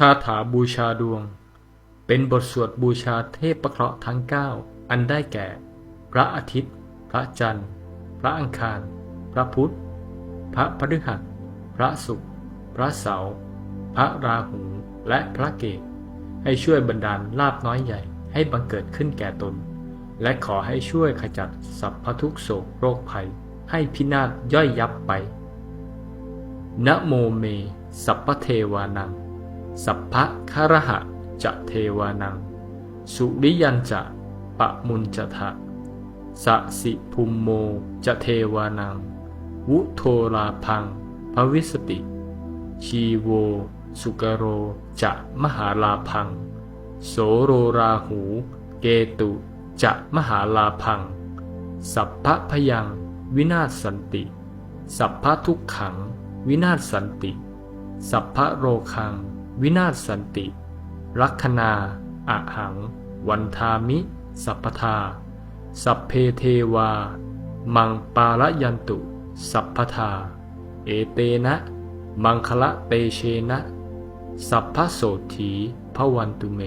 คาถาบูชาดวง เป็นบทสวดบูชาเทพประเคราะห์ทั้ง 9 อันได้แก่ พระอาทิตย์ พระจันทร์ พระอังคาร พระพุธ พระพฤหัส พระศุกร์ พระเสาร์ พระราหู และพระเกตให้ช่วยบันดาลลาบน้อยใหญ่ให้บังเกิดขึ้นแก่ตน และขอให้ช่วยขจัดสัพพทุกโศกโรคภัย ให้พินาศย่อยยับไป นะโมเม สัพพเทวานัง สัพพะคารหะจะเทวานัง สุริยันจะปะมุนจะทะสะสิภุมโมจะเทวานัง วุโทราพังภวิสติ ชีโว สุกโรจะมหาลาพัง โสโรราหู เกตุจะมหาลาพัง สัพพะพยังวินาศสันติ สัพพะทุกขัง วินาศสันติ สัพพะโรคัง วินาศสันติ ลัคนาอะหัง วันทามิ สัพพทา สัพเพเทวา มังปาลยันตุ สัพพทา เอเตนะ มังคละเตเชนะ สัพพโสถีพวันตุเม